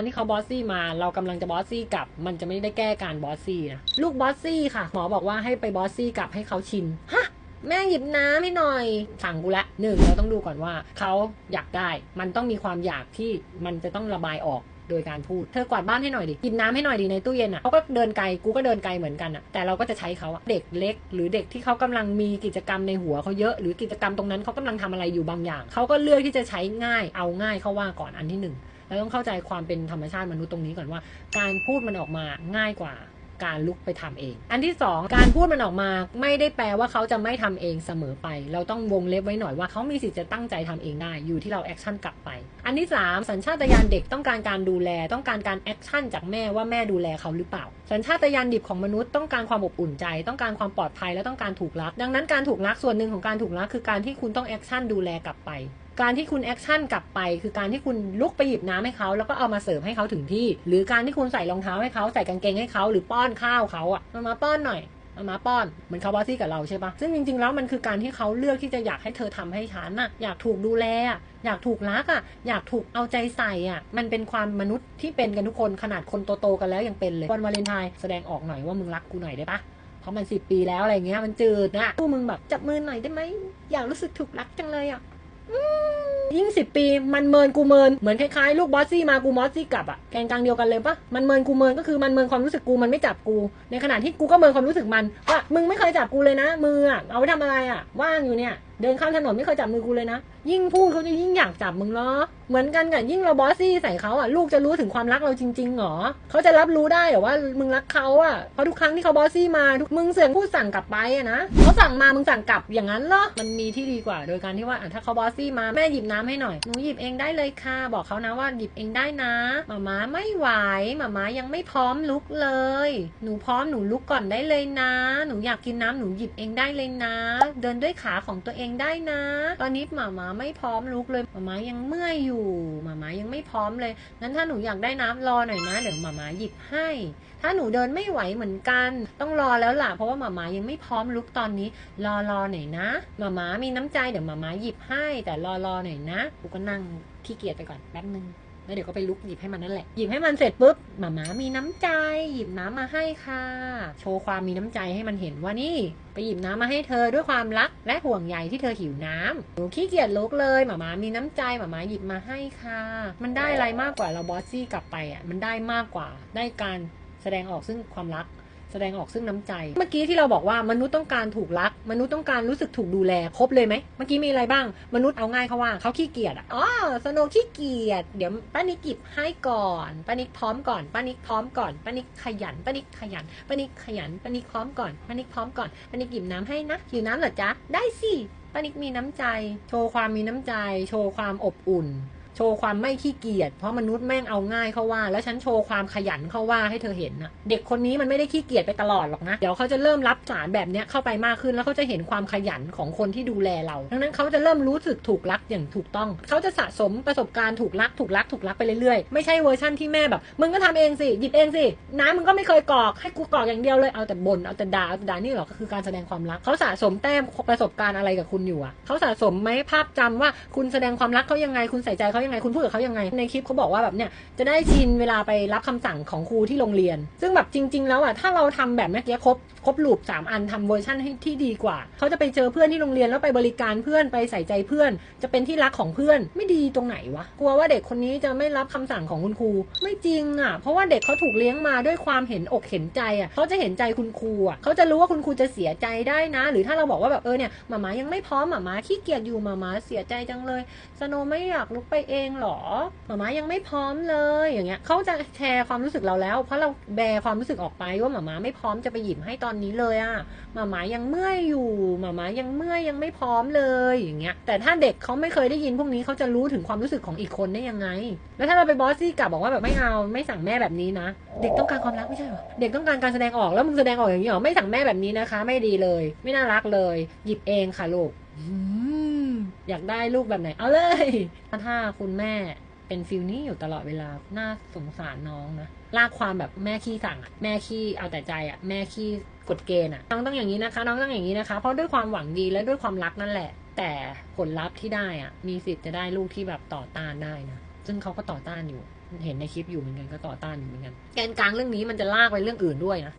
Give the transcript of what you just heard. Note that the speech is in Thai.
อนที่เขาบอสซี่มาเรากำลังจะบอสซี่กลับ มันจะไม่ได้แก้การบอสซี่นะลูกบอสซี่ค่ะ หมอบอกว่าให้ไปบอสซี่กลับให้เขาชินฮะแม่หยิบน้ำให้หน่อย สั่งกูละหนึ่งเราต้องดูก่อนว่าเขาอยากได้ มันต้องมีความอยากที่มันจะต้องระบายออกโดยการพูด เธอกวาดบ้านให้หน่อยดิ หยิบน้ำให้หน่อยดิในตู้เย็นอะเขาก็เดินไกล กูก็เดินไกลเหมือนกันอะ แต่เราก็จะใช้เขาเด็กเล็ก หรือเด็กที่เขากำลังมีกิจกรรมในหัวเขาเยอะ หรือกิจกรรมตรงนั้นเขากำลังทำอะไรอยู่บางอย่าง เขาก็เลือกที่จะใช้ง่าย เอาง่ายเขาว่าก่อนอันที่หนึ่ง เราต้องเข้าใจความเป็นธรรมชาติมนุษย์ตรงนี้ก่อนว่า การพูดมันออกมาง่ายกว่าการลุกไปทำเอง อันที่สองการพูดมันออกมาไม่ได้แปลว่าเขาจะไม่ทำเองเสมอไป เราต้องวงเล็บไว้หน่อยว่าเขามีสิทธิ์จะตั้งใจทำเองได้ อยู่ที่เราแอคชั่นกลับไป อันที่สามสัญชาตญาณเด็กต้องการการดูแล ต้องการการแอคชั่นจากแม่ว่าแม่ดูแลเขาหรือเปล่า สัญชาตญาณดิบของมนุษย์ต้องการความอบอุ่นใจ ต้องการความปลอดภัยและต้องการถูกรัก ดังนั้นการถูกรักส่วนหนึ่งของการถูกรักคือการที่คุณต้องแอคชั่นดูแลกลับไป การที่คุณแอคชั่นกลับไป คือการที่คุณลุกไปหยิบน้ำให้เขาแล้วก็เอามาเสิร์ฟให้เขาถึงที่ หรือการที่คุณใส่รองเท้าให้เขาใส่กางเกงให้เขาหรือป้อนข้าวเขาอะมามาป้อนหน่อยมามาป้อนเหมือนเขาบอสซี่กับเราใช่ปะซึ่งจริงๆแล้วมันคือการที่เขาเลือกที่จะอยากให้เธอทำให้ฉันน่ะอยากถูกดูแลอะอยากถูกรักอะอยากถูกเอาใจใส่อะมันเป็นความมนุษย์ที่เป็นกันทุกคนขนาดคนโตๆกันแล้วยังเป็นเลยวันวาเลนไทน์แสดงออกหน่อยว่ามึงรักกูหน่อยได้ปะเพราะมันสิบปีแล้วอะไรเงี้ยมันจืดนะกูมึงแบบจับมือหน่อยได้ไหมอยากรู้สึกถูกรักจังเลยอะ ยิ่งสิบปีมันเมินกูเมินเหมือนคล้ายๆลูกบอสซี่มากูมอสซี่กลับอะแกนกลางเดียวกันเลยปะมันเมินกูเมินก็คือมันเมินความรู้สึกกูมันไม่จับกู ในขณะที่กูก็เมินความรู้สึกมันว่ามึงไม่เคยจับกูเลยนะมืออะเอาไว้ทำอะไรอะว่างอยู่เนี่ยเดินข้ามถนนไม่เคยจับมือกูเลยนะ ยิ่งพูดเขาจะยิ่งอยากจับมึงเหรอเหมือนกันกับยิ่งเราบอสซี่ใส่เขาอะลูกจะรู้ถึงความรักเราจริงๆหรอเขาจะรับรู้ได้หรอว่ามึงรักเขาอะเพราะทุกครั้งที่เขาบอสซี่มาทุกมึงเสียงพูดสั่งกลับไปอะนะเขาสั่งมามึงสั่งกลับอย่างนั้นเหรอมันมีที่ดีกว่า โดยการที่ว่าถ้าเขาบอสซี่มาแม่หยิบน้ำให้หน่อยหนูหยิบเองได้เลยค่ะ บอกเขานะว่าหยิบเองได้นะหมาม้าไม่ไหวหมาม้ายังไม่พร้อมลุกเลย หนูพร้อมหนูลุกก่อนได้เลยนะ หนูอยากกินน้ำหนูหยิบเองได้เลยนะ เดินด้วยขาของตัวเองได้นะ ตอนนี้มาม้าไม่พร้อมลุกเลยหมาม้ายังเมื่อยอยู่หมาม้ายังไม่พร้อมเลยงั้นถ้าหนูอยากได้น้ำรอหน่อยนะเดี๋ยวหมาม้าหยิบให้ ถ้าหนูเดินไม่ไหวเหมือนกัน ต้องรอแล้วล่ะเพราะว่าหมาม้ายังไม่พร้อมลุกตอนนี้ รอรอหน่อยนะหมาม้ามีน้ำใจเดี๋ยวหมาม้าหยิบให้ แต่รอรอหน่อยนะกูก็นั่งขี้เกียจไปก่อนแป๊บนึง แล้วเดี๋ยวก็ไปลุกหยิบให้มันนั่นแหละ หยิบให้มันเสร็จปุ๊บหมาม้ามีน้ำใจ หยิบน้ำมาให้ค่ะ โชว์ความมีน้ำใจให้มันเห็นว่านี่ ไปหยิบน้ำมาให้เธอด้วยความรักและห่วงใยที่เธอหิวน้ำหนูขี้เกียจลุกเลยหมาม้ามีน้ำใจหมาม้าหยิบมาให้ค่ะ มันได้อะไรมากกว่าเราบอสซี่กลับไปอะ มันได้มากกว่า ได้การแสดงออกซึ่งความรัก แสดงออกซึ่งน้ำใจ เมื่อกี้ที่เราบอกว่ามนุษย์ต้องการถูกรัก มนุษย์ต้องการรู้สึกถูกดูแลครบเลยไหมเมื่อกี้มีอะไรบ้าง มนุษย์เอาง่ายเขาว่าเขาขี้เกียจอะอ๋อสโนขี้เกียจเดี๋ยวป้านิกหยิบให้ก่อนป้านิกพร้อมก่อนป้านิกพร้อมก่อนป้านิกขยันป้านิกขยันป้านิกขยันป้านิกพร้อมก่อนป้านิกพร้อมก่อนป้านิกหยิบน้ำให้นะหิวน้ำเหรอจ๊ะได้สิป้านิกมีน้ำใจ โชว์ความมีน้ำใจ โชว์ความอบอุ่น ชว์ความไม่ขี้เกียจเพราะมนุษย์แม่งเอาง่ายเข้าว่า แล้วฉันโชว์ความขยันเข้าว่าให้เธอเห็นนะเด็กคนนี้มันไม่ได้ขี้เกียจไปตลอดหรอกนะเดี๋ยวเขาจะเริ่มรับสารแบบเนี้ยเข้าไปมากขึ้นแล้วเขาจะเห็นความขยันของคนที่ดูแลเราดังนั้นเขาจะเริ่มรู้สึกถูกรักอย่างถูกต้อง เขาจะสะสมประสบการณ์ถูกรักถูกรักถูกรักไปเรื่อยๆไม่ใช่เวอร์ชั่นที่แม่แบบมึงก็ทำเองสิหยิบเองสิน้ำมึงก็ไม่เคยกรอกให้กูกรอกอย่างเดียวเลยเอาแต่บ่นเอาแต่ด่าเอาแต่ด่านี่หรอก็คือการแสดงความรักเขาสะสมแต้มประสบการณ์อะไรกับคุณอยู่อะเขาสะสมไหมภาพจำว่าคุณแสดงความรักเขายังไงคุณใส่ใจเขายังังไงคุณพูดกับเขายังไง ในคลิปเขาบอกว่าแบบเนี้ยจะได้ชินเวลาไปรับคำสั่งของครูที่โรงเรียน ซึ่งแบบจริง ๆ แล้วอะถ้าเราทำแบบเมื่อกี้ครบครบลูปสามอันทำเวอร์ชั่นให้ที่ดีกว่าเขาจะไปเจอเพื่อนที่โรงเรียนแล้วไปบริการเพื่อนไปใส่ใจเพื่อน จะเป็นที่รักของเพื่อนไม่ดีตรงไหนวะกลัวว่าเด็กคนนี้จะไม่รับคำสั่งของคุณครู ไม่จริงอะเพราะว่าเด็กเขาถูกเลี้ยงมาด้วยความเห็นอกเห็นใจอะเขาจะเห็นใจคุณครูอะเขาจะรู้ว่าคุณครูจะเสียใจได้นะ หรือถ้าเราบอกว่าแบบเออเนี่ยหมามายังไม่พร้อมหมามาขี้เกียจอยู่หมามาเสียใจจังเลยสโนไม่อยากลุกไปเองหรอหมามายังไม่พร้อมเลยอย่างเงี้ยเขาจะแชร์ความรู้สึกเราแล้ว เพราะเราแบร์ความรู้สึกออกไปว่าหมามาไม่พร้อมจะไปหยิบให้ตอนนี้เลยอะหมามายังเมื่อยอยู่หมามายังเมื่อยยังไม่พร้อมเลยอย่างเงี้ย แต่ถ้าเด็กเขาไม่เคยได้ยินพวกนี้เขาจะรู้ถึงความรู้สึกของอีกคนได้ยังไง แล้วถ้าเราไปบอสซี่กลับบอกว่าแบบไม่เอาไม่สั่งแม่แบบนี้นะ เด็กต้องการความรักไม่ใช่หรอเด็กต้องการการแสดงออกแล้วมึงแสดงออกอย่างนี้หรอไม่สั่งแม่แบบนี้นะคะ ไม่ดีเลย ไม่น่ารักเลย หยิบเองค่ะลูก อยากได้ลูกแบบไหน เอาเลยถ้าคุณแม่เป็นฟิลนี้อยู่ตลอดเวลา น่าสงสารน้องนะ ลากความแบบแม่ขี้สั่งอะแม่ขี้เอาแต่ใจอะแม่ขี้กดเกณฑ์อะน้องต้องอย่างนี้นะคะ น้องต้องอย่างนี้นะคะ เพราะด้วยความหวังดีและด้วยความรักนั่นแหละ แต่ผลลัพธ์ที่ได้อะมีสิทธิ์จะได้ลูกที่แบบต่อต้านได้นะ ซึ่งเขาก็ต่อต้านอยู่ เห็นในคลิปอยู่เหมือนกันก็ต่อต้านอยู่เหมือนกัน แกนกลางเรื่องนี้มันจะลากไปเรื่องอื่นด้วยนะ